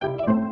thank you.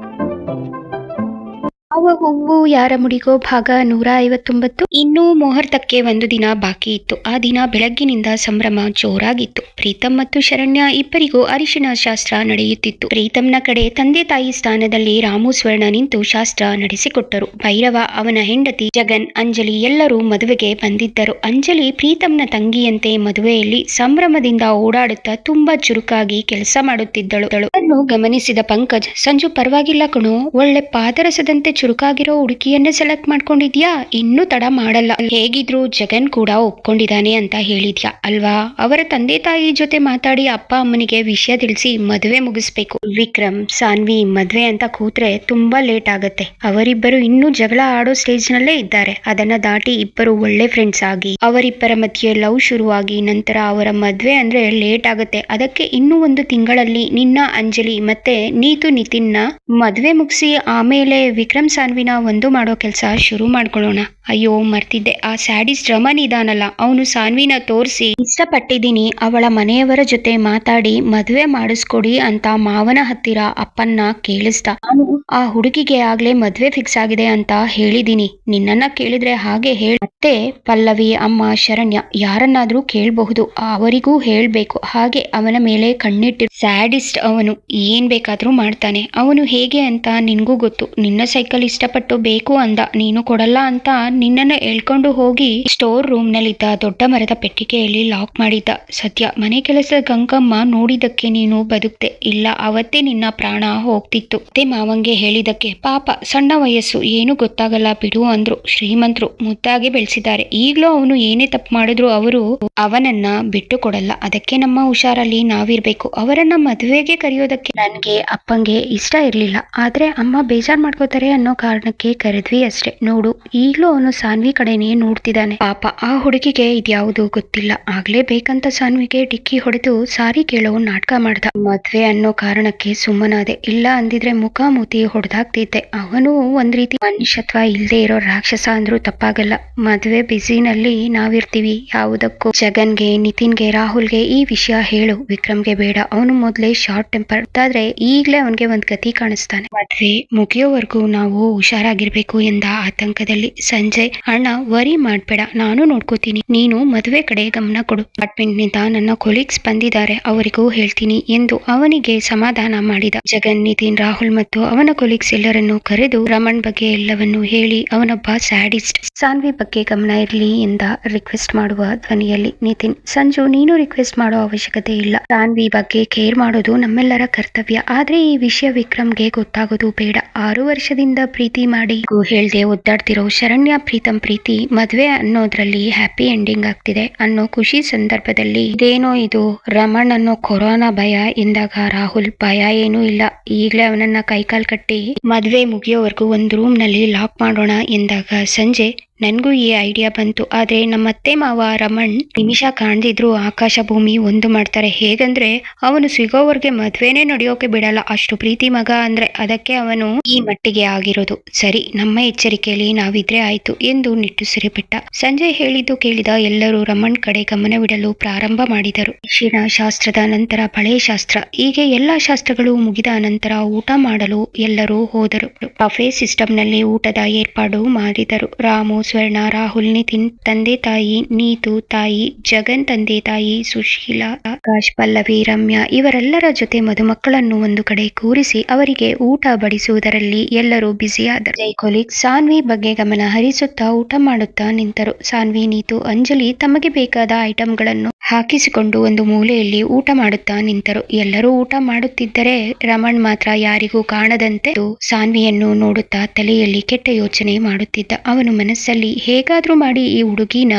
ಹೂವು ಯಾರ ಮುಡಿಗೋ ಭಾಗ ನೂರ ಐವತ್ತೊಂಬತ್ತು. ಇನ್ನೂ ಮುಹೂರ್ತಕ್ಕೆ ಒಂದು ದಿನ ಬಾಕಿ ಇತ್ತು. ಆ ದಿನ ಬೆಳಗ್ಗಿನಿಂದ ಸಂಭ್ರಮ ಜೋರಾಗಿತ್ತು. ಪ್ರೀತಮ್ ಮತ್ತು ಶರಣ್ಯ ಇಬ್ಬರಿಗೂ ಅರಿಶಿನ ಶಾಸ್ತ್ರ ನಡೆಯುತ್ತಿತ್ತು. ಪ್ರೀತಮ್ನ ಕಡೆ ತಂದೆ ತಾಯಿ ಸ್ಥಾನದಲ್ಲಿ ರಾಮು ಸ್ವರ್ಣ ನಿಂತು ಶಾಸ್ತ್ರ ನಡೆಸಿಕೊಟ್ಟರು. ಭೈರವ, ಅವನ ಹೆಂಡತಿ ಜಗನ್, ಅಂಜಲಿ ಎಲ್ಲರೂ ಮದುವೆಗೆ ಬಂದಿದ್ದರು. ಅಂಜಲಿ ಪ್ರೀತಮ್ನ ತಂಗಿಯಂತೆ ಮದುವೆಯಲ್ಲಿ ಸಂಭ್ರಮದಿಂದ ಓಡಾಡುತ್ತಾ ತುಂಬಾ ಚುರುಕಾಗಿ ಕೆಲಸ ಮಾಡುತ್ತಿದ್ದಳು. ಅದನ್ನು ಗಮನಿಸಿದ ಪಂಕಜ್, ಸಂಜು ಪರವಾಗಿಲ್ಲ ಕಣೋ. ಒಳ್ಳೆ ಪಾದರಸದಂತೆ ಚುರುಕಾಗಿರೋ ಹುಡುಗಿಯನ್ನೇ ಸೆಲೆಕ್ಟ್ ಮಾಡ್ಕೊಂಡಿದ್ಯಾ? ಇನ್ನೂ ತಡ ಮಾಡಲ್ಲ. ಹೇಗಿದ್ರು ಜಗನ್ ಕೂಡ ಒಪ್ಕೊಂಡಿದ್ದಾನೆ ಅಂತ ಹೇಳಿದ್ಯಾ, ಅಲ್ವಾ? ಅವರ ತಂದೆ ತಾಯಿ ಜೊತೆ ಮಾತಾಡಿ ಅಪ್ಪ ಅಮ್ಮನಿಗೆ ವಿಷಯ ತಿಳಿಸಿ ಮದುವೆ ಮುಗಿಸ್ಬೇಕು. ವಿಕ್ರಮ್, ಸಾನ್ವಿ ಮದ್ವೆ ಅಂತ ಕೂತ್ರೆ ತುಂಬಾ ಲೇಟ್ ಆಗುತ್ತೆ. ಅವರಿಬ್ಬರು ಇನ್ನೂ ಜಗಳ ಆಡೋ ಸ್ಟೇಜ್ ನಲ್ಲೇ ಇದ್ದಾರೆ. ಅದನ್ನ ದಾಟಿ ಇಬ್ಬರು ಒಳ್ಳೆ ಫ್ರೆಂಡ್ಸ್ ಆಗಿ, ಅವರಿಬ್ಬರ ಮಧ್ಯೆ ಲವ್ ಶುರುವಾಗಿ, ನಂತರ ಅವರ ಮದ್ವೆ ಅಂದ್ರೆ ಲೇಟ್ ಆಗುತ್ತೆ. ಅದಕ್ಕೆ ಇನ್ನೂ ಒಂದು ತಿಂಗಳಲ್ಲಿ ನಿನ್ನ, ಅಂಜಲಿ ಮತ್ತೆ ನೀತು ನಿತಿನ್ನ ಮದ್ವೆ ಮುಗಿಸಿ ಆಮೇಲೆ ವಿಕ್ರಮ್ ಸಾನ್ವಿನ ಒಂದು ಮಾಡೋ ಕೆಲಸ ಶುರು ಮಾಡ್ಕೊಳ್ಳೋಣ. ಅಯ್ಯೋ, ಮರ್ತಿದ್ದೆ. ಆ ಸ್ಯಾಡಿಸ್ಟ್ ರಮನ್ ಇದಾನಲ್ಲ, ಅವನು ಸಾನ್ವಿನ ತೋರಿಸಿ, ಇಷ್ಟಪಟ್ಟಿದ್ದೀನಿ, ಅವಳ ಮನೆಯವರ ಜೊತೆ ಮಾತಾಡಿ, ಮದುವೆ ಮಾಡಿಸ್ಕೊಡಿ ಅಂತ ಮಾವನ ಹತ್ತಿರ ಅಪ್ಪನ್ನ ಕೇಳಿಸ್ದ. ನಾನು ಆ ಹುಡುಗಿಗೆ ಆಗ್ಲೇ ಮದ್ವೆ ಫಿಕ್ಸ್ ಆಗಿದೆ ಅಂತ ಹೇಳಿದೀನಿ. ನಿನ್ನನ್ನ ಕೇಳಿದ್ರೆ ಹಾಗೆ ಹೇಳ. ಮತ್ತೆ ಪಲ್ಲವಿ, ಅಮ್ಮ, ಶರಣ್ಯ ಯಾರನ್ನಾದ್ರೂ ಕೇಳಬಹುದು. ಅವರಿಗೂ ಹೇಳ್ಬೇಕು. ಹಾಗೆ ಅವನ ಮೇಲೆ ಕಣ್ಣಿಟ್ಟಿ. ಸ್ಯಾಡಿಸ್ಟ್ ಅವನು ಏನ್ ಬೇಕಾದ್ರೂ ಮಾಡ್ತಾನೆ. ಅವನು ಹೇಗೆ ಅಂತ ನಿನ್ಗೂ ಗೊತ್ತು. ನಿನ್ನ ಸೈಕಲ್ ಇಷ್ಟಪಟ್ಟು ಬೇಕು ಅಂದ. ನೀನು ಕೊಡಲ್ಲ ಅಂತ ನಿನ್ನನ್ನು ಎಳ್ಕೊಂಡು ಹೋಗಿ ಸ್ಟೋರ್ ರೂಮ್ ನಲ್ಲಿದ್ದ ದೊಡ್ಡ ಮರದ ಪೆಟ್ಟಿಗೆಯಲ್ಲಿ ಲಾಕ್ ಮಾಡಿದ್ದ. ಸತ್ಯ, ಮನೆ ಕೆಲಸದ ಗಂಗಮ್ಮ ನೋಡಿದಕ್ಕೆ ನೀನು ಬದುಕ್ತೆ ಇಲ್ಲ, ಅವತ್ತೇ ನಿನ್ನ ಪ್ರಾಣ ಹೋಗ್ತಿತ್ತು. ಅತ್ತೆ ಮಾವಂಗೆ ಹೇಳಿದಕ್ಕೆ ಪಾಪ, ಸಣ್ಣ ವಯಸ್ಸು, ಏನು ಗೊತ್ತಾಗಲ್ಲ ಬಿಡು ಅಂದ್ರು. ಶ್ರೀಮಂತರು ಮುದ್ದಾಗಿ ಬೆಳೆಸಿದ್ದಾರೆ. ಈಗಲೂ ಅವನು ಏನೇ ತಪ್ಪು ಮಾಡಿದ್ರು ಅವರು ಅವನನ್ನ ಬಿಟ್ಟು ಕೊಡಲ್ಲ. ಅದಕ್ಕೆ ನಮ್ಮ ಹುಷಾರಲ್ಲಿ ನಾವಿರ್ಬೇಕು. ಅವರನ್ನ ಮದುವೆಗೆ ಕರೆಯೋದಕ್ಕೆ ನನ್ಗೆ ಅಪ್ಪಂಗೆ ಇಷ್ಟ ಇರ್ಲಿಲ್ಲ. ಆದ್ರೆ ಅಮ್ಮ ಬೇಜಾರ್ ಮಾಡ್ಕೋತಾರೆ ಅನ್ನೋ ಕಾರಣಕ್ಕೆ ಕರೆದ್ವಿ ಅಷ್ಟೇ. ನೋಡು, ಈಗಲೂ ಅವನು ಸಾನ್ವಿ ಕಡೆನೇ ನೋಡ್ತಿದ್ದಾನೆ. ಪಾಪ, ಆ ಹುಡುಗಿಗೆ ಇದ್ಯಾವುದು ಗೊತ್ತಿಲ್ಲ. ಆಗ್ಲೇ ಬೇಕಂತ ಸಾನ್ವಿಗೆ ಡಿಕ್ಕಿ ಹೊಡೆದು ಸಾರಿ ಕೇಳೋ ನಾಟಕ ಮಾಡ್ದ. ಮದ್ವೆ ಅನ್ನೋ ಕಾರಣಕ್ಕೆ ಸುಮ್ಮನಾದೆ. ಇಲ್ಲ ಅಂದಿದ್ರೆ ಮುಖ ಮೂತಿ ಹೊಡೆದಾಗ್ತಿದ್ದೆ. ಅವನು ಒಂದ್ ರೀತಿ ಮನುಷ್ಯತ್ವ ಇಲ್ದೇ ಇರೋ ರಾಕ್ಷಸ ಅಂದ್ರೂ ತಪ್ಪಾಗಲ್ಲ. ಮದ್ವೆ ಬಿಸಿನಲ್ಲಿ ನಾವಿರ್ತೀವಿ. ಯಾವುದಕ್ಕೂ ಜಗನ್ಗೆ, ನಿತಿನ್ಗೆ, ರಾಹುಲ್ಗೆ ಈ ವಿಷಯ ಹೇಳು. ವಿಕ್ರಮ್ಗೆ ಬೇಡ. ಅವನು ಮೊದ್ಲೇ ಶಾರ್ಟ್ ಟೆಂಪರ್. ಆದ್ರೆ ಈಗ್ಲೇ ಅವನ್ಗೆ ಒಂದ್ ಗತಿ ಕಾಣಿಸ್ತಾನೆ. ಮದ್ವೆ ಮುಗಿಯೋವರೆಗೂ ನಾವು ಹುಷಾರಾಗಿರ್ಬೇಕು ಎಂದ ಆತಂಕದಲ್ಲಿ ಸಂಜಯ್, ಅಣ್ಣ, ವರಿ ಮಾಡ್ಬೇಡ, ನಾನು ನೋಡ್ಕೋತೀನಿ. ನೀನು ಮದುವೆ ಕಡೆ ಗಮನ ಕೊಡು. ಅಪಾರ್ಟ್ಮೆಂಟ್ನಿಂದ ನನ್ನ ಕೊಲೀಗ್ಸ್ ಬಂದಿದ್ದಾರೆ, ಅವರಿಗೂ ಹೇಳ್ತೀನಿ ಎಂದು ಅವನಿಗೆ ಸಮಾಧಾನ ಮಾಡಿದ ಜಗನ್, ನಿತಿನ್, ರಾಹುಲ್ ಮತ್ತು ಅವನ ಕೊಲೀಗ್ಸ್ ಎಲ್ಲರನ್ನು ಕರೆದು ರಮಣ್ ಬಗ್ಗೆ ಎಲ್ಲವನ್ನು ಹೇಳಿ ಅವನೊಬ್ಬ ಸ್ಯಾಡಿಸ್ಟ್ ಸಾನ್ವಿ ಬಗ್ಗೆ ಗಮನ ಇರಲಿ ಎಂದ ರಿಕ್ವೆಸ್ಟ್ ಮಾಡುವ ಧ್ವನಿಯಲ್ಲಿ ನಿತಿನ್, ಸಂಜು, ನೀನು ರಿಕ್ವೆಸ್ಟ್ ಮಾಡೋ ಅವಶ್ಯಕತೆ ಇಲ್ಲ. ಸಾನ್ವಿ ಬಗ್ಗೆ ಕೇರ್ ಮಾಡೋದು ನಮ್ಮೆಲ್ಲರ ಕರ್ತವ್ಯ. ಆದ್ರೆ ಈ ವಿಷಯ ವಿಕ್ರಮ್ಗೆ ಗೊತ್ತಾಗೋದು ಬೇಡ. ಆರು ವರ್ಷದಿಂದ ಪ್ರೀತಿ ಮಾಡಿ ಹೇಳ್ದೆ ಒದ್ದಾಡ್ತಿರೋ ಶರಣ್ಯ ಪ್ರೀತಂ ಪ್ರೀತಿ ಮದ್ವೆ ಅನ್ನೋದ್ರಲ್ಲಿ ಹ್ಯಾಪಿ ಎಂಡಿಂಗ್ ಆಗ್ತಿದೆ ಅನ್ನೋ ಖುಷಿ ಸಂದರ್ಭದಲ್ಲಿ ಇದೇನೋ ಇದು ರಮಣ್ ಅನ್ನೋ ಕೊರೋನಾ ಭಯ ಎಂದಾಗ ರಾಹುಲ್ ಭಯ ಏನೂ ಇಲ್ಲ. ಈಗಲೇ ಅವನನ್ನ ಕೈಕಾಲ್ ಕಟ್ಟಿ ಮದ್ವೆ ಮುಗಿಯೋವರೆಗೂ ಒಂದು ರೂಮ್ನಲ್ಲಿ ಲಾಕ್ ಮಾಡೋಣ ಎಂದಾಗ ಸಂಜೆ ನನ್ಗೂ ಈ ಐಡಿಯಾ ಬಂತು. ಆದ್ರೆ ನಮ್ಮ ಅತ್ತೆ ಮಾವ ರಮಣ್, ನಿಮಿಷ ಕಾಣ್ದಿದ್ರು ಆಕಾಶ ಭೂಮಿ ಒಂದು ಮಾಡ್ತಾರೆ. ಹೇಗಂದ್ರೆ ಅವನು ಸಿಗೋವರೆಗೆ ಮದ್ವೆನೇ ನಡೆಯೋಕೆ ಬಿಡಲ್ಲ. ಅಷ್ಟು ಪ್ರೀತಿ ಮಗ ಅಂದ್ರೆ ಅದಕ್ಕೆ ಅವನು ಈ ಮಟ್ಟಿಗೆ ಆಗಿರೋದು. ಸರಿ, ನಮ್ಮ ಎಚ್ಚರಿಕೆಯಲ್ಲಿ ನಾವಿದ್ರೆ ಆಯ್ತು ಎಂದು ನಿಟ್ಟುಸಿರಿ ಬಿಟ್ಟ ಸಂಜೆ ಹೇಳಿದ್ದು ಕೇಳಿದ ಎಲ್ಲರೂ ರಮಣ್ ಕಡೆ ಗಮನವಿಡಲು ಪ್ರಾರಂಭ ಮಾಡಿದರು. ಶಿಣ ಶಾಸ್ತ್ರದ ನಂತರ ಬಳೆ ಶಾಸ್ತ್ರ. ಹೀಗೆ ಎಲ್ಲಾ ಶಾಸ್ತ್ರಗಳು ಮುಗಿದ ನಂತರ ಊಟ ಮಾಡಲು ಎಲ್ಲರೂ ಹೋದರು. ಬಫೆ ಸಿಸ್ಟಮ್ನಲ್ಲಿ ಊಟದ ಏರ್ಪಾಡು ಮಾಡಿದರು. ರಾಮು ಸ್ವರ್ಣ ರಾಹುಲ್ ನಿತಿನ್ ತಂದೆ ತಾಯಿ ನೀತು, ತಾಯಿ ಜಗನ್, ತಂದೆ ತಾಯಿ ಸುಶೀಲಾ ಆಕಾಶ್ ಪಲ್ಲವಿ, ರಮ್ಯಾ ಇವರೆಲ್ಲರ ಜೊತೆ ಮದುಮಕ್ಕಳನ್ನು ಒಂದು ಕಡೆ ಕೂರಿಸಿ ಅವರಿಗೆ ಊಟ ಬಡಿಸುವುದರಲ್ಲಿ ಎಲ್ಲರೂ ಬ್ಯುಸಿಯಾದರು. ಜೈ ಕೊಲೀಗ್ ಸಾನ್ವಿ ಬಗ್ಗೆ ಗಮನ ಹರಿಸುತ್ತಾ ಊಟ ಮಾಡುತ್ತಾ ನಿಂತರು. ಸಾನ್ವಿ, ನೀತು, ಅಂಜಲಿ ತಮಗೆ ಬೇಕಾದ ಐಟಂಗಳನ್ನು ಹಾಕಿಸಿಕೊಂಡು ಒಂದು ಮೂಲೆಯಲ್ಲಿ ಊಟ ಮಾಡುತ್ತಾ ನಿಂತರು. ಎಲ್ಲರೂ ಊಟ ಮಾಡುತ್ತಿದ್ದರೆ ರಮಣ್ ಮಾತ್ರ ಯಾರಿಗೂ ಕಾಣದಂತೆ ಸಾನ್ವಿಯನ್ನು ನೋಡುತ್ತಾ ತಲೆಯಲ್ಲಿ ಕೆಟ್ಟ ಯೋಚನೆ ಮಾಡುತ್ತಿದ್ದ. ಅವನು ಮನಸ್ಸಲ್ಲಿ, ಹೇಗಾದ್ರೂ ಮಾಡಿ ಈ ಹುಡುಗಿನ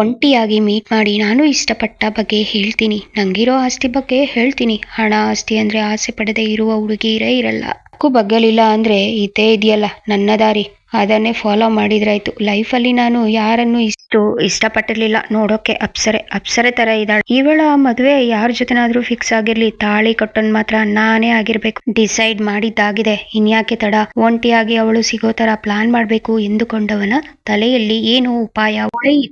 ಒಂಟಿಯಾಗಿ ಮೀಟ್ ಮಾಡಿ, ನಾನು ಇಷ್ಟಪಟ್ಟ ಬಗ್ಗೆ ಹೇಳ್ತೀನಿ. ನಂಗಿರೋ ಆಸ್ತಿ ಬಗ್ಗೆ ಹೇಳ್ತೀನಿ. ಹಣ, ಆಸ್ತಿ ಅಂದ್ರೆ ಆಸೆ ಪಡದೆ ಇರುವ ಹುಡುಗಿ ಇರೇ ಇರಲ್ಲ. ಹಕ್ಕು ಬಗ್ಗಲಿಲ್ಲ ಅಂದ್ರೆ ಇದೇ ಇದೆಯಲ್ಲ ನನ್ನ ದಾರಿ ಅದನ್ನೇ ಫಾಲೋ ಮಾಡಿದ್ರಾಯ್ತು. ಲೈಫಲ್ಲಿ ನಾನು ಯಾರನ್ನು ಇಷ್ಟು ಇಷ್ಟಪಟ್ಟಿರ್ಲಿಲ್ಲ. ನೋಡೋಕೆ ಅಪ್ಸರೆ ಅಪ್ಸರೆ ತರ ಇದ್ದಾಳೆ. ಇವಳ ಮದುವೆ ಯಾರ ಜೊತೆನಾದ್ರೂ ಫಿಕ್ಸ್ ಆಗಿರ್ಲಿ. ತಾಳಿ ಕಟ್ಟೋನ್ ಮಾತ್ರ ನಾನೇ ಆಗಿರ್ಬೇಕು. ಡಿಸೈಡ್ ಮಾಡಿದ್ದಾಗಿದೆ. ಇನ್ಯಾಕೆ ತಡ? ಒಂಟಿಯಾಗಿ ಅವಳು ಸಿಗೋ ತರ ಪ್ಲಾನ್ ಮಾಡ್ಬೇಕು ಎಂದುಕೊಂಡವನ ತಲೆಯಲ್ಲಿ ಏನು ಉಪಾಯ?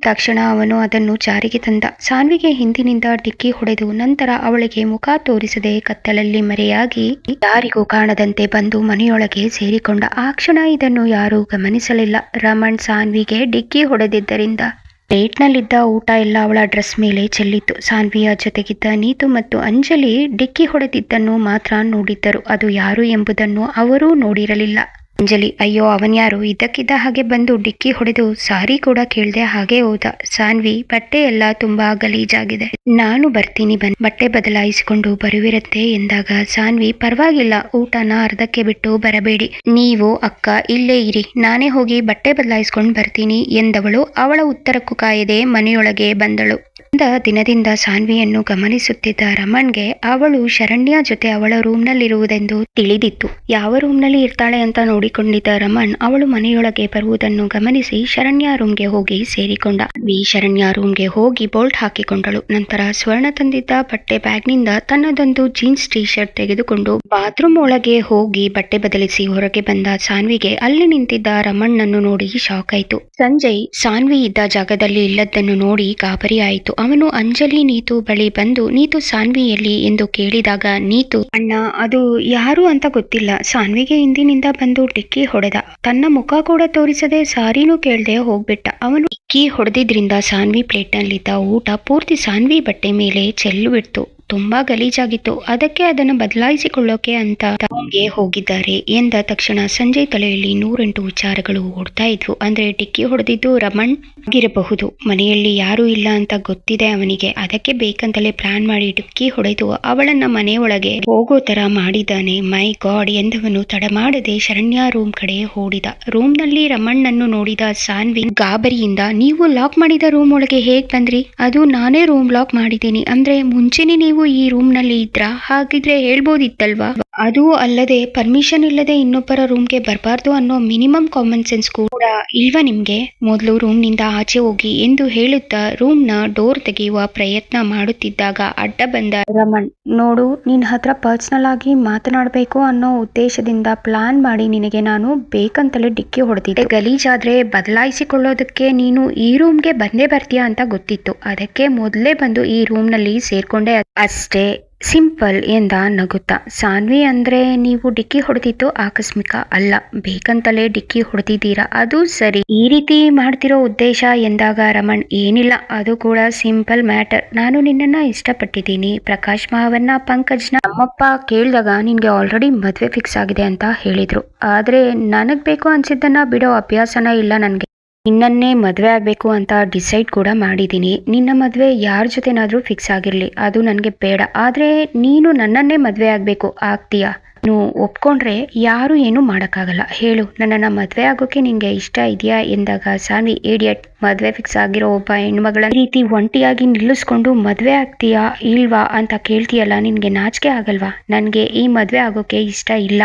ತಕ್ಷಣ ಅವನು ಅದನ್ನು ಜಾರಿಗೆ ತಂದ. ಸಾನ್ವಿಗೆ ಹಿಂದಿನಿಂದ ಡಿಕ್ಕಿ ಹೊಡೆದು ನಂತರ ಅವಳಿಗೆ ಮುಖ ತೋರಿಸದೆ ಕತ್ತಲಲ್ಲಿ ಮರೆಯಾಗಿ ಯಾರಿಗೂ ಕಾಣದಂತೆ ಬಂದು ಮನೆಯೊಳಗೆ ಸೇರಿಕೊಂಡ ಆ ಕ್ಷಣ ಇದನ್ನು ಯಾರೂ ಗಮನಿಸಲಿಲ್ಲ. ರಮಣ್ ಸಾನ್ವಿಗೆ ಡಿಕ್ಕಿ ಹೊಡೆದಿದ್ದರಿಂದ ಪ್ಲೇಟ್ನಲ್ಲಿದ್ದ ಊಟ ಎಲ್ಲ ಅವಳ ಡ್ರೆಸ್ ಮೇಲೆ ಚೆಲ್ಲಿತ್ತು. ಸಾನ್ವಿಯ ಜೊತೆಗಿದ್ದ ನೀತು ಮತ್ತು ಅಂಜಲಿ ಡಿಕ್ಕಿ ಹೊಡೆದಿದ್ದನ್ನು ಮಾತ್ರ ನೋಡಿದ್ದರು. ಅದು ಯಾರು ಎಂಬುದನ್ನು ಅವರೂ ನೋಡಿರಲಿಲ್ಲ. ಅಂಜಲಿ, ಅಯ್ಯೋ ಅವನ್ಯಾರು ಇದ್ದಕ್ಕಿದ್ದ ಹಾಗೆ ಬಂದು ಡಿಕ್ಕಿ ಹೊಡೆದು ಸಾರಿ ಕೂಡ ಕೇಳ್ದೆ ಹಾಗೆ ಹೋದ. ಸಾನ್ವಿ, ಬಟ್ಟೆ ಎಲ್ಲ ತುಂಬಾ ಗಲೀಜಾಗಿದೆ. ನಾನು ಬರ್ತೀನಿ ಬನ್ ಬಟ್ಟೆ ಬದಲಾಯಿಸಿಕೊಂಡು ಬರುವಿರತ್ತೆ ಎಂದಾಗ ಸಾನ್ವಿ, ಪರವಾಗಿಲ್ಲ, ಊಟನ ಅರ್ಧಕ್ಕೆ ಬಿಟ್ಟು ಬರಬೇಡಿ. ನೀವು ಅಕ್ಕ, ಇಲ್ಲೇ ಇರಿ. ನಾನೇ ಹೋಗಿ ಬಟ್ಟೆ ಬದಲಾಯಿಸ್ಕೊಂಡು ಬರ್ತೀನಿ ಎಂದವಳು. ಅವಳ ಉತ್ತರಕ್ಕೂ ಕಾಯದೆ ಮನೆಯೊಳಗೆ ಬಂದಳು. ದಿನದಿಂದ ಸಾನ್ವಿಯನ್ನು ಗಮನಿಸುತ್ತಿದ್ದ ರಮಣ್ಗೆ ಅವಳು ಶರಣ್ಯ ಜೊತೆ ಅವಳ ರೂಮ್ನಲ್ಲಿರುವುದೆಂದು ತಿಳಿದಿತ್ತು. ಯಾವ ರೂಮ್ನಲ್ಲಿ ಇರ್ತಾಳೆ ಅಂತ ನೋಡಿಕೊಂಡಿದ್ದ ರಮಣ್ ಅವಳು ಮನೆಯೊಳಗೆ ಬರುವುದನ್ನು ಗಮನಿಸಿ ಶರಣ್ಯ ರೂಮ್ಗೆ ಹೋಗಿ ಸೇರಿಕೊಂಡ. ವಿ ಶರಣ್ಯ ರೂಮ್ಗೆ ಹೋಗಿ ಬೋಲ್ಟ್ ಹಾಕಿಕೊಂಡಳು. ನಂತರ ಸ್ವರ್ಣ ತಂದಿದ್ದ ಬಟ್ಟೆ ಬ್ಯಾಗ್ನಿಂದ ತನ್ನದೊಂದು ಜೀನ್ಸ್ ಟಿ ಶರ್ಟ್ ತೆಗೆದುಕೊಂಡು ಬಾತ್ರೂಮ್ ಒಳಗೆ ಹೋಗಿ ಬಟ್ಟೆ ಬದಲಿಸಿ ಹೊರಗೆ ಬಂದ ಸಾನ್ವಿಗೆ ಅಲ್ಲಿ ನಿಂತಿದ್ದ ರಮಣ್ಣನ್ನು ನೋಡಿ ಶಾಕ್ ಆಯಿತು. ಸಂಜಯ್, ಸಾನ್ವಿ ಇದ್ದ ಜಾಗದಲ್ಲಿ ಇಲ್ಲದ್ದನ್ನು ನೋಡಿ ಗಾಬರಿ ಆಯಿತು. ಅವನು ಅಂಜಲಿ ನೀತು ಬಳಿ ಬಂದು, ನೀತು ಸಾನ್ವಿಯಲ್ಲಿ ಎಂದು ಕೇಳಿದಾಗ, ನೀತು. ಅಣ್ಣ, ಅದು ಯಾರು ಅಂತ ಗೊತ್ತಿಲ್ಲ. ಸಾನ್ವಿಗೆ ಹಿಂದಿನಿಂದ ಬಂದು ಡಿಕ್ಕಿ ಹೊಡೆದ. ತನ್ನ ಮುಖ ಕೂಡ ತೋರಿಸದೆ ಸಾರಿನೂ ಕೇಳದೆ ಹೋಗ್ಬಿಟ್ಟ. ಅವನು ಡಿಕ್ಕಿ ಹೊಡೆದಿದ್ರಿಂದ ಸಾನ್ವಿ ಪ್ಲೇಟ್ನಲ್ಲಿದ್ದ ಊಟ ಪೂರ್ತಿ ಸಾನ್ವಿ ಬಟ್ಟೆ ಮೇಲೆ ಚೆಲ್ಲು ಬಿಡ್ತು. ತುಂಬಾ ಗಲೀಜಾಗಿತ್ತು. ಅದಕ್ಕೆ ಅದನ್ನು ಬದಲಾಯಿಸಿಕೊಳ್ಳೋಕೆ ಅಂತ ಟೌನ್ಗೆ ಹೋಗಿದ್ದಾರೆ ಎಂದ ತಕ್ಷಣ ಸಂಜಯ್ ತಲೆಯಲ್ಲಿ ನೂರೆಂಟು ವಿಚಾರಗಳು ಓಡ್ತಾ ಇದ್ವು. ಅಂದ್ರೆ ಟಿಕ್ಕಿ ಹೊಡೆದಿದ್ದು ರಮಣ್ ಆಗಿರಬಹುದು. ಮನೆಯಲ್ಲಿ ಯಾರು ಇಲ್ಲ ಅಂತ ಗೊತ್ತಿದೆ ಅವನಿಗೆ. ಅದಕ್ಕೆ ಬೇಕಂತಲೇ ಪ್ಲಾನ್ ಮಾಡಿ ಟಿಕ್ಕಿ ಹೊಡೆದು ಅವಳನ್ನ ಮನೆಯೊಳಗೆ ಹೋಗೋ ತರ ಮಾಡಿದ್ದಾನೆ. ಮೈ ಗಾಡ್ ಎಂದವನು ತಡ ಮಾಡದೆ ಶರಣ್ಯ ರೂಮ್ ಕಡೆ ಓಡಿದ. ರೂಮ್ನಲ್ಲಿ ರಮಣ್ಣನ್ನು ನೋಡಿದ ಸಾನ್ವಿ ಗಾಬರಿಯಿಂದ, ನೀವು ಲಾಕ್ ಮಾಡಿದ ರೂಮ್ ಒಳಗೆ ಹೇಗ್ ಬಂದ್ರಿ? ಅದು ನಾನೇ ರೂಮ್ ಲಾಕ್ ಮಾಡಿದ್ದೀನಿ. ಅಂದ್ರೆ ಮುಂಚೆನೆ ನೀವು ಈ ರೂಮ್ನಲ್ಲಿ ಇದ್ರಾ? ಹಾಗಿದ್ರೆ ಹೇಳ್ಬೋದಿತ್ತಲ್ವಾ? ಅದು ಅಲ್ಲದೆ ಪರ್ಮಿಷನ್ ಇಲ್ಲದೆ ಇನ್ನೊಬ್ಬರ ರೂಮ್ಗೆ ಬರಬಾರ್ದು ಅನ್ನೋ ಮಿನಿಮಮ್ ಕಾಮನ್ ಸೆನ್ಸ್ ಕೂಡ ಇಲ್ವಾ ನಿಮ್ಗೆ? ಮೊದಲು ರೂಮ್ನಿಂದ ಆಚೆ ಹೋಗಿ ಎಂದು ಹೇಳುತ್ತಾ ರೂಮ್ನ ಡೋರ್ ತೆಗೆಯುವ ಪ್ರಯತ್ನ ಮಾಡುತ್ತಿದ್ದಾಗ ಅಡ್ಡ ಬಂದ ರಮಣ್, ನೋಡು, ನಿನ್ ಹತ್ರ ಪರ್ಸನಲ್ ಆಗಿ ಮಾತನಾಡಬೇಕು ಅನ್ನೋ ಉದ್ದೇಶದಿಂದ ಪ್ಲಾನ್ ಮಾಡಿ ನಿನಗೆ ನಾನು ಬೇಕಂತಲೇ ಡಿಕ್ಕಿ ಹೊಡೆದಿದ್ದೆ. ಗಲೀಜಾದ್ರೆ ಬದಲಾಯಿಸಿಕೊಳ್ಳೋದಕ್ಕೆ ನೀನು ಈ ರೂಮ್ಗೆ ಬಂದೇ ಬರ್ತೀಯಾ ಅಂತ ಗೊತ್ತಿತ್ತು. ಅದಕ್ಕೆ ಮೊದಲೇ ಬಂದು ಈ ರೂಮ್ನಲ್ಲಿ ಸೇರ್ಕೊಂಡೆ. ಅಷ್ಟೇ ಸಿಂಪಲ್ ಎಂದ ನಗುತ್ತಾ. ಸಾನ್ವಿ ಅಂದ್ರೆ ನೀವು ಡಿಕ್ಕಿ ಹೊಡೆದಿದ್ದು ಆಕಸ್ಮಿಕ ಅಲ್ಲ. ಬೇಕಂತಲೇ ಡಿಕ್ಕಿ ಹೊಡೆದಿದ್ದೀರಾ? ಅದು ಸರಿ. ಈ ರೀತಿ ಮಾಡ್ತಿರೋ ಉದ್ದೇಶ ಎಂದಾಗ ರಮಣ್, ಏನಿಲ್ಲ. ಅದು ಕೂಡ ಸಿಂಪಲ್ ಮ್ಯಾಟರ್. ನಾನು ನಿನ್ನನ್ನ ಇಷ್ಟಪಟ್ಟಿದ್ದೀನಿ. ಪ್ರಕಾಶ್ ಮಾವನ್ನ, ಪಂಕಜ್ನ ನಮ್ಮಪ್ಪ ಕೇಳಿದಾಗ ನಿನಗೆ ಆಲ್ರೆಡಿ ಮದುವೆ ಫಿಕ್ಸ್ ಆಗಿದೆ ಅಂತ ಹೇಳಿದ್ರು. ಆದ್ರೆ ನನಗೆ ಬೇಕು ಅನಿಸಿದ್ದನ್ನು ಬಿಡೋ ಅಭ್ಯಾಸನ ಇಲ್ಲ ನನ್ಗೆ. ನಿನ್ನನ್ನೇ ಮದುವೆ ಆಗಬೇಕು ಅಂತ ಡಿಸೈಡ್ ಕೂಡ ಮಾಡಿದ್ದೀನಿ. ನಿನ್ನ ಮದುವೆ ಯಾರ ಜೊತೆನಾದರೂ ಫಿಕ್ಸ್ ಆಗಿರಲಿ. ಅದು ನನಗೆ ಬೇಡ. ಆದರೆ ನೀನು ನನ್ನನ್ನೇ ಮದುವೆ ಆಗಬೇಕು. ಆಗ್ತೀಯಾ? ನೀನು ಒಪ್ಕೊಂಡ್ರೆ ಯಾರು ಏನೂ ಮಾಡೋಕ್ಕಾಗಲ್ಲ. ಹೇಳು, ನನ್ನನ್ನು ಮದುವೆ ಆಗೋಕ್ಕೆ ನಿನಗೆ ಇಷ್ಟ ಇದೆಯಾ ಎಂದಾಗ ಸಾನ್ವಿ ಏಡಿಯಟ್ ಮದುವೆ ಫಿಕ್ಸ್ ಆಗಿರೋ ಒಬ್ಬ ಹೆಣ್ಮಗಳ ರೀತಿ ಒಂಟಿಯಾಗಿ ನಿಲ್ಲಿಸ್ಕೊಂಡು ಮದುವೆ ಆಗ್ತೀಯಾ, ಇಲ್ವಾ? ಅಂತ ಕೇಳ್ತೀಯಲ್ಲ, ನಿನಗೆ ನಾಚಿಕೆ ಆಗಲ್ವಾ? ನನಗೆ ಈ ಮದುವೆ ಆಗೋಕ್ಕೆ ಇಷ್ಟ ಇಲ್ಲ.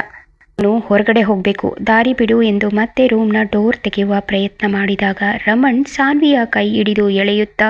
ನಾನು ಹೊರಗಡೆ ಹೋಗ್ಬೇಕು. ದಾರಿ ಬಿಡು ಎಂದು ಮತ್ತೆ ರೂಮ್ನ ಡೋರ್ ತೆಗೆಯುವ ಪ್ರಯತ್ನ ಮಾಡಿದಾಗ ರಮಣ್ ಸಾನ್ವಿಯ ಕೈ ಹಿಡಿದು ಎಳೆಯುತ್ತಾ,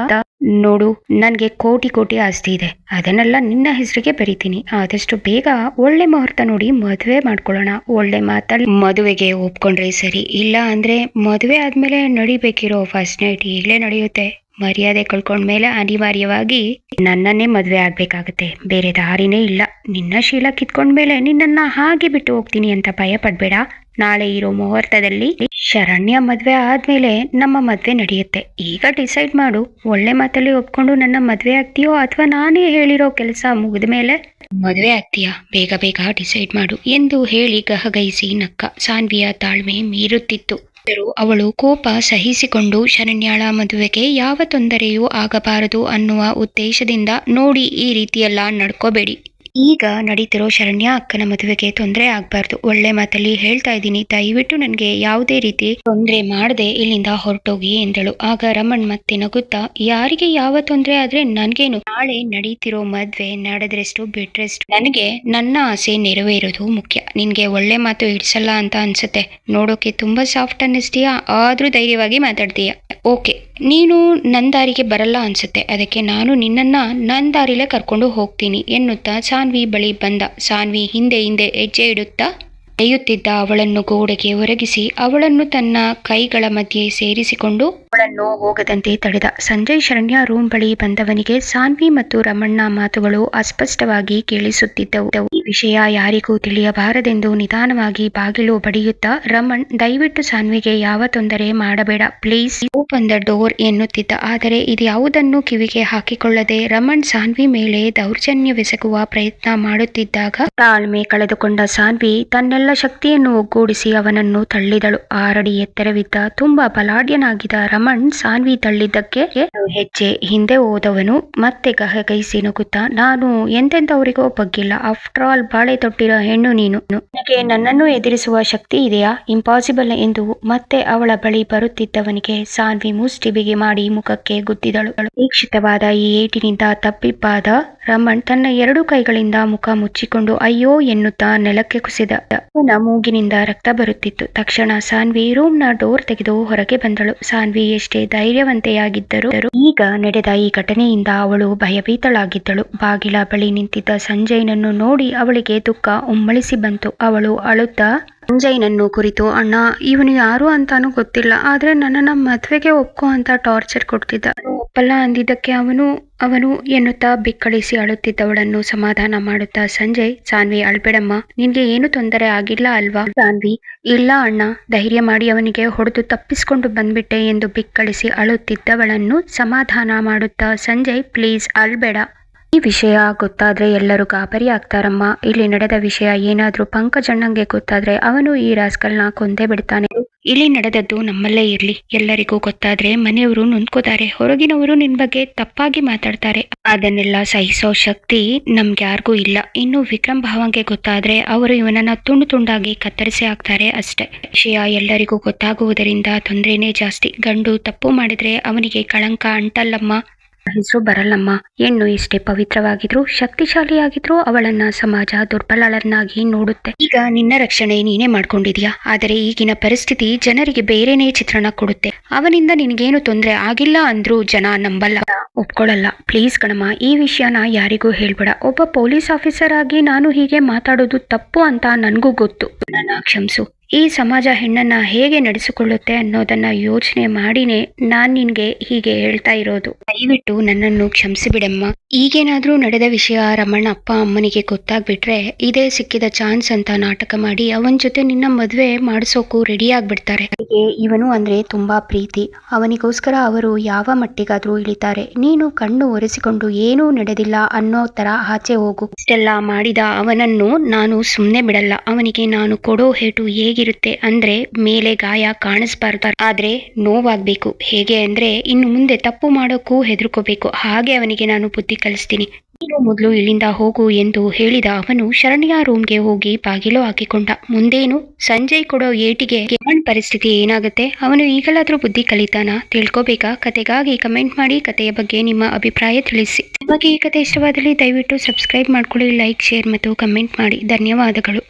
ನೋಡು, ನನ್ಗೆ ಕೋಟಿ ಕೋಟಿ ಆಸ್ತಿ ಇದೆ. ಅದನ್ನೆಲ್ಲ ನಿನ್ನ ಹೆಸರಿಗೆ ಬರಿತೀನಿ. ಆದಷ್ಟು ಬೇಗ ಒಳ್ಳೆ ಮುಹೂರ್ತ ನೋಡಿ ಮದುವೆ ಮಾಡ್ಕೊಳ್ಳೋಣ. ಒಳ್ಳೆ ಮಾತಲ್ಲಿ ಮದುವೆಗೆ ಒಪ್ಕೊಂಡ್ರೆ ಸರಿ. ಇಲ್ಲ ಅಂದ್ರೆ ಮದುವೆ ಆದ್ಮೇಲೆ ನಡಿಬೇಕಿರೋ ಫಸ್ಟ್ ನೈಟ್ ಈಗಲೇ ನಡೆಯುತ್ತೆ. ಮರ್ಯಾದೆ ಕಳ್ಕೊಂಡ್ಮೇಲೆ ಅನಿವಾರ್ಯವಾಗಿ ನನ್ನನ್ನೇ ಮದುವೆ ಆಗ್ಬೇಕಾಗತ್ತೆ. ಬೇರೆ ದಾರಿನೇ ಇಲ್ಲ. ನಿನ್ನ ಶೀಲ ಕಿತ್ಕೊಂಡ್ಮೇಲೆ ನಿನ್ನನ್ನ ಹಾಗೆ ಬಿಟ್ಟು ಹೋಗ್ತೀನಿ ಅಂತ ಭಯ ಪಡ್ಬೇಡ. ನಾಳೆ ಇರೋ ಮುಹೂರ್ತದಲ್ಲಿ ಶರಣ್ಯ ಮದುವೆ ಆದ್ಮೇಲೆ ನಮ್ಮ ಮದುವೆ ನಡೆಯುತ್ತೆ. ಈಗ ಡಿಸೈಡ್ ಮಾಡು. ಒಳ್ಳೆ ಮಾತಲ್ಲಿ ಒಪ್ಕೊಂಡು ನನ್ನ ಮದುವೆ ಆಗ್ತೀಯೋ ಅಥವಾ ನಾನೇ ಹೇಳಿರೋ ಕೆಲಸ ಮುಗಿದ ಮೇಲೆ ಮದುವೆ ಆಗ್ತೀಯಾ? ಬೇಗ ಬೇಗ ಡಿಸೈಡ್ ಮಾಡು ಎಂದು ಹೇಳಿ ಗಹಗೈಸಿ ನಕ್ಕ. ಸಾನ್ವಿಯ ತಾಳ್ಮೆ ಮೀರುತ್ತಿತ್ತು. ಆದರೂ ಅವಳು ಕೋಪ ಸಹಿಸಿಕೊಂಡು ಶರಣ್ಯಾಳ ಮದುವೆಗೆ ಯಾವ ತೊಂದರೆಯೂ ಆಗಬಾರದು ಅನ್ನುವ ಉದ್ದೇಶದಿಂದ ನೋಡಿ ಈ ರೀತಿಯೆಲ್ಲ ನಡ್ಕೋಬೇಡಿ. ಈಗ ನಡೀತಿರೋ ಶರಣ್ಯ ಅಕ್ಕನ ಮದುವೆಗೆ ತೊಂದರೆ ಆಗ್ಬಾರ್ದು. ಒಳ್ಳೆ ಮಾತಲ್ಲಿ ಹೇಳ್ತಾ ಇದ್ದೀನಿ. ದಯವಿಟ್ಟು ನನಗೆ ಯಾವುದೇ ರೀತಿ ತೊಂದರೆ ಮಾಡದೆ ಇಲ್ಲಿಂದ ಹೊರಟೋಗಿ ಎಂದಳು. ಆಗ ರಮಣ್ ಮತ್ತೆ ನಗುತ್ತಾ, ಯಾರಿಗೆ ಯಾವ ತೊಂದರೆ ಆದ್ರೆ ನನ್ಗೇನು? ನಾಳೆ ನಡೀತಿರೋ ಮದ್ವೆ ನಡೆದ್ರೆಷ್ಟು ಬಿಟ್ರೆಷ್ಟು ನನಗೆ ನನ್ನ ಆಸೆ ನೆರವೇರೋದು ಮುಖ್ಯ. ನಿನ್ಗೆ ಒಳ್ಳೆ ಮಾತು ಇಡ್ಸಲ್ಲ ಅಂತ ಅನ್ಸುತ್ತೆ. ನೋಡೋಕೆ ತುಂಬಾ ಸಾಫ್ಟ್ ಅನ್ನಿಸ್ತೀಯಾ? ಆದ್ರೂ ಧೈರ್ಯವಾಗಿ ಮಾತಾಡ್ತೀಯಾ? ಓಕೆ ನೀನು ನನ್ನ ದಾರಿಗೆ ಬರಲ್ಲ ಅನ್ಸುತ್ತೆ. ಅದಕ್ಕೆ ನಾನು ನಿನ್ನನ್ನ ನನ್ನ ದಾರಿಲೇ ಕರ್ಕೊಂಡು ಹೋಗ್ತೀನಿ ಎನ್ನುತ್ತಾ ಸಾನ್ವಿ ಬಳಿ ಬಂದ. ಸಾನ್ವಿ ಹಿಂದೆ ಹಿಂದೆ ಹೆಜ್ಜೆ ಇಡುತ್ತಾ ಎಳೆಯುತ್ತಿದ್ದ ಅವಳನ್ನು ಗೋಡೆಗೆ ಒರಗಿಸಿ ಅವಳನ್ನು ತನ್ನ ಕೈಗಳ ಮಧ್ಯೆ ಸೇರಿಸಿಕೊಂಡು ಅವಳನ್ನು ಹೋಗದಂತೆ ತಡೆದ. ಸಂಜಯ್ ಶರಣ್ಯ ರೂಮ್ ಬಳಿ ಬಂದವನಿಗೆ ಸಾನ್ವಿ ಮತ್ತು ರಮಣ್ಣ ಮಾತುಗಳು ಅಸ್ಪಷ್ಟವಾಗಿ ಕೇಳಿಸುತ್ತಿದ್ದವು. ಈ ವಿಷಯ ಯಾರಿಗೂ ತಿಳಿಯಬಾರದೆಂದು ನಿಧಾನವಾಗಿ ಬಾಗಿಲು ಬಡಿಯುತ್ತಾ ರಮಣ್, ದಯವಿಟ್ಟು ಸಾನ್ವಿಗೆ ಯಾವ ತೊಂದರೆ ಮಾಡಬೇಡ, ಪ್ಲೀಸ್. ಓಪನ್ ದ ಡೋರ್ ಎನ್ನುತ್ತಿದ್ದ. ಆದರೆ ಇದ್ಯಾವುದನ್ನು ಕಿವಿಗೆ ಹಾಕಿಕೊಳ್ಳದೆ ರಮಣ್ ಸಾನ್ವಿ ಮೇಲೆ ದೌರ್ಜನ್ಯವೆಸಗುವ ಪ್ರಯತ್ನ ಮಾಡುತ್ತಿದ್ದಾಗ ತಾಳ್ಮೆ ಕಳೆದುಕೊಂಡ ಸಾನ್ವಿ ತನ್ನೆಲ್ಲ ಶಕ್ತಿಯನ್ನು ಒಗ್ಗೂಡಿಸಿ ಅವನನ್ನು ತಳ್ಳಿದಳು. ಆರಡಿ ಎತ್ತರವಿದ್ದ, ತುಂಬಾ ಬಲಾಢ್ಯನಾಗಿದ್ದ ರಮಣ್ ಸಾನ್ವಿ ತಳ್ಳಿದ್ದಕ್ಕೆ ಹೆಜ್ಜೆ ಹಿಂದೆ ಹೋದವನು. ಮತ್ತೆ ಗಹಗೈಸಿ ನಗುತ್ತಾ ನಾನು ಎಂತೆಂಥವರಿಗೋ ಬಗ್ಗಿಲ್ಲ ಆಫ್ಟರ್ ಆಲ್ ಬಾಳೆ ತೊಟ್ಟಿರೋ ಹೆಣ್ಣು ನೀನು. ನನಗೆ ನನ್ನನ್ನು ಎದುರಿಸುವ ಶಕ್ತಿ ಇದೆಯಾ? ಇಂಪಾಸಿಬಲ್ ಎಂದು ಮತ್ತೆ ಅವಳ ಬಳಿ ಬರುತ್ತಿದ್ದವನಿಗೆ ಸಾನ್ವಿ ಮುಷ್ಟಿ ಬಿಗಿ ಮಾಡಿ ಮುಖಕ್ಕೆ ಗುದ್ದಿದಳು. ಅಪೇಕ್ಷಿತವಾದ ಈ ಏಟಿನಿಂದ ತಪ್ಪಿಪ್ಪಾದ ರಮಣ್ ತನ್ನ ಎರಡು ಕೈಗಳಿಂದ ಮುಖ ಮುಚ್ಚಿಕೊಂಡು, ಅಯ್ಯೋ, ಎನ್ನುತ್ತಾ ನೆಲಕ್ಕೆ ಕುಸಿದ. ಮೂಗಿನಿಂದ ರಕ್ತ ಬರುತ್ತಿತ್ತು. ತಕ್ಷಣ ಸಾನ್ವಿ ರೂಮ್ನ ಡೋರ್ ತೆಗೆದು ಹೊರಗೆ ಬಂದಳು. ಸಾನ್ವಿ ಎಷ್ಟೇ ಧೈರ್ಯವಂತೆಯಾಗಿದ್ದರು ಈಗ ನಡೆದ ಈ ಘಟನೆಯಿಂದ ಅವಳು ಭಯಭೀತಳಾಗಿದ್ದಳು. ಬಾಗಿಲ ಬಳಿ ನಿಂತಿದ್ದ ಸಂಜಯ್ನನ್ನು ನೋಡಿ ಅವಳಿಗೆ ದುಃಖ ಉಮ್ಮಳಿಸಿ ಬಂತು. ಅವಳು ಅಳುತ್ತಾ ಸಂಜಯ್ನನ್ನು ಕುರಿತು, ಅಣ್ಣ, ಇವನು ಯಾರು ಅಂತಾನೂ ಗೊತ್ತಿಲ್ಲ. ಆದ್ರೆ ನನ್ನನ್ನ ಮದ್ವೆಗೆ ಒಪ್ಕೋ ಅಂತ ಟಾರ್ಚರ್ ಕೊಡ್ತಿದ್ದ. ಒಪ್ಪಲ್ಲ ಅಂದಿದ್ದಕ್ಕೆ ಅವನು ಅವನು ಎನ್ನುತ್ತಾ ಬಿಕ್ಕಳಿಸಿ ಅಳುತ್ತಿದ್ದವಳನ್ನು ಸಮಾಧಾನ ಮಾಡುತ್ತಾ, ಸಂಜಯ್, ಸಾನ್ವಿ, ಅಳ್ಬೇಡಮ್ಮ. ನಿನ್ಗೆ ಏನು ತೊಂದರೆ ಆಗಿಲ್ಲ ಅಲ್ವಾ? ಸಾನ್ವಿ, ಇಲ್ಲ ಅಣ್ಣ. ಧೈರ್ಯ ಮಾಡಿ ಅವನಿಗೆ ಹೊಡೆದು ತಪ್ಪಿಸ್ಕೊಂಡು ಬಂದ್ಬಿಟ್ಟೆ ಎಂದು ಬಿಕ್ಕಳಿಸಿ ಅಳುತ್ತಿದ್ದವಳನ್ನು ಸಮಾಧಾನ ಮಾಡುತ್ತಾ, ಸಂಜಯ್, ಪ್ಲೀಸ್ ಅಳ್ಬೇಡ. ಈ ವಿಷಯ ಗೊತ್ತಾದ್ರೆ ಎಲ್ಲರೂ ಗಾಬರಿ ಆಗ್ತಾರಮ್ಮ. ಇಲ್ಲಿ ನಡೆದ ವಿಷಯ ಏನಾದ್ರೂ ಪಂಕಜಣ್ಣಂಗೆ ಗೊತ್ತಾದ್ರೆ ಅವನು ಈ ರಾಸ್ಕಲ್ನ ಕೊಂದೇ ಬಿಡ್ತಾನೆ. ಇಲ್ಲಿ ನಡೆದದ್ದು ನಮ್ಮಲ್ಲೇ ಇರ್ಲಿ. ಎಲ್ಲರಿಗೂ ಗೊತ್ತಾದ್ರೆ ಮನೆಯವರು ನೊಂದ್ಕೋತಾರೆ ಹೊರಗಿನವರು ನಿನ್ ಬಗ್ಗೆ ತಪ್ಪಾಗಿ ಮಾತಾಡ್ತಾರೆ. ಅದನ್ನೆಲ್ಲ ಸಹಿಸೋ ಶಕ್ತಿ ನಮ್ಗ್ಯಾರಿಗೂ ಇಲ್ಲ. ಇನ್ನು ವಿಕ್ರಮ್ ಭಾವಂಗೆ ಗೊತ್ತಾದ್ರೆ ಅವರು ಇವನನ್ನ ತುಂಡು ತುಂಡಾಗಿ ಕತ್ತರಿಸಿ ಹಾಕ್ತಾರೆ ಅಷ್ಟೇ. ವಿಷಯ ಎಲ್ಲರಿಗೂ ಗೊತ್ತಾಗುವುದರಿಂದ ತೊಂದರೆನೇ ಜಾಸ್ತಿ. ಗಂಡು ತಪ್ಪು ಮಾಡಿದ್ರೆ ಅವನಿಗೆ ಕಳಂಕ ಅಂಟಲ್ಲಮ್ಮ ಹೆಸರು ಬರಲ್ಲಮ್ಮ. ಹೆಣ್ಣು ಎಷ್ಟೇ ಪವಿತ್ರವಾಗಿದ್ರು, ಶಕ್ತಿಶಾಲಿಯಾಗಿದ್ರು ಅವಳನ್ನ ಸಮಾಜ ದುರ್ಬಲಳನ್ನಾಗಿ ನೋಡುತ್ತೆ. ಈಗ ನಿನ್ನ ರಕ್ಷಣೆ ನೀನೇ ಮಾಡ್ಕೊಂಡಿದ್ಯಾ? ಆದರೆ ಈಗಿನ ಪರಿಸ್ಥಿತಿ ಜನರಿಗೆ ಬೇರೆನೇ ಚಿತ್ರಣ ಕೊಡುತ್ತೆ. ಅವನಿಂದ ನಿನಗೇನು ತೊಂದರೆ ಆಗಿಲ್ಲ ಅಂದ್ರೂ ಜನ ನಂಬಲ್ಲ. ಒಪ್ಕೊಳ್ಳಲ್ಲ ಪ್ಲೀಸ್ ಕಣಮ್ಮ, ಈ ವಿಷಯನ ಯಾರಿಗೂ ಹೇಳ್ಬೇಡ. ಒಬ್ಬ ಪೊಲೀಸ್ ಆಫೀಸರ್ ಆಗಿ ನಾನು ಹೀಗೆ ಮಾತಾಡೋದು ತಪ್ಪು ಅಂತ ನನಗೂ ಗೊತ್ತು. ನನ್ನ ಕ್ಷಮಿಸು. ಈ ಸಮಾಜ ಹೆಣ್ಣನ್ನ ಹೇಗೆ ನಡೆಸಿಕೊಳ್ಳುತ್ತೆ ಅನ್ನೋದನ್ನ ಯೋಚನೆ ಮಾಡಿನೇ ನಾನ್ ನಿನಗೆ ಹೀಗೆ ಹೇಳ್ತಾ ಇರೋದು. ದಯವಿಟ್ಟು ನನ್ನನ್ನು ಕ್ಷಮಿಸಿ ಬಿಡಮ್ಮ ಈಗೇನಾದ್ರೂ ನಡೆದ ವಿಷಯ ರಮಣ್ಣ ಅಪ್ಪ ಅಮ್ಮನಿಗೆ ಗೊತ್ತಾಗ್ಬಿಟ್ರೆ ಇದೇ ಸಿಕ್ಕಿದ ಚಾನ್ಸ್ ಅಂತ ನಾಟಕ ಮಾಡಿ ಅವನ ಜೊತೆ ನಿನ್ನ ಮದುವೆ ಮಾಡಿಸೋಕು ರೆಡಿ ಆಗ್ಬಿಡ್ತಾರೆ. ಇವನು ಅಂದ್ರೆ ತುಂಬಾ ಪ್ರೀತಿ. ಅವನಿಗೋಸ್ಕರ ಅವರು ಯಾವ ಮಟ್ಟಿಗಾದ್ರೂ ಇಳಿತಾರೆ. ನೀನು ಕಣ್ಣು ಒರೆಸಿಕೊಂಡು ಏನೂ ನಡೆದಿಲ್ಲ ಅನ್ನೋ ತರ ಆಚೆ ಹೋಗು. ಇಷ್ಟೆಲ್ಲ ಮಾಡಿದ ಅವನನ್ನು ನಾನು ಸುಮ್ಮನೆ ಬಿಡಲ್ಲ. ಅವನಿಗೆ ನಾನು ಕೊಡೋ ಹೇಟು ಹೇಗಿರುತ್ತೆ ಅಂದ್ರೆ ಮೇಲೆ ಗಾಯ ಕಾಣಿಸ್ಬಾರ್ದು. ಆದ್ರೆ ನೋವಾಗ್ಬೇಕು. ಹೇಗೆ ಅಂದ್ರೆ ಇನ್ನು ಮುಂದೆ ತಪ್ಪು ಮಾಡೋಕ್ಕೂ ಹೆದರ್ಕೋಬೇಕು. ಹಾಗೆ ಅವನಿಗೆ ನಾನು ಬುದ್ಧಿ ಕಲಿಸ್ತೀನಿ. ನೀನು ಮೊದಲು ಇಲ್ಲಿಂದ ಹೋಗು ಎಂದು ಹೇಳಿದ ಅವನು ಶರಣ್ಯ ರೂಮ್ಗೆ ಹೋಗಿ ಬಾಗಿಲು ಹಾಕಿಕೊಂಡ. ಮುಂದೇನು? ಸಂಜಯ್ ಕೊಡೋ ಏಟಿಗೆ ಕಿರಣ್ ಪರಿಸ್ಥಿತಿ ಏನಾಗುತ್ತೆ? ಅವನು ಈಗಲಾದರೂ ಬುದ್ಧಿ ಕಲಿತಾನ? ತಿಳ್ಕೋಬೇಕಾ? ಕತೆಗಾಗಿ ಕಮೆಂಟ್ ಮಾಡಿ ಕತೆಯ ಬಗ್ಗೆ ನಿಮ್ಮ ಅಭಿಪ್ರಾಯ ತಿಳಿಸಿ. ನಿಮಗೆ ಈ ಕತೆ ಇಷ್ಟವಾದಲ್ಲಿ ದಯವಿಟ್ಟು ಸಬ್ಸ್ಕ್ರೈಬ್ ಮಾಡ್ಕೊಳ್ಳಿ, ಲೈಕ್, ಶೇರ್ ಮತ್ತು ಕಮೆಂಟ್ ಮಾಡಿ. ಧನ್ಯವಾದಗಳು.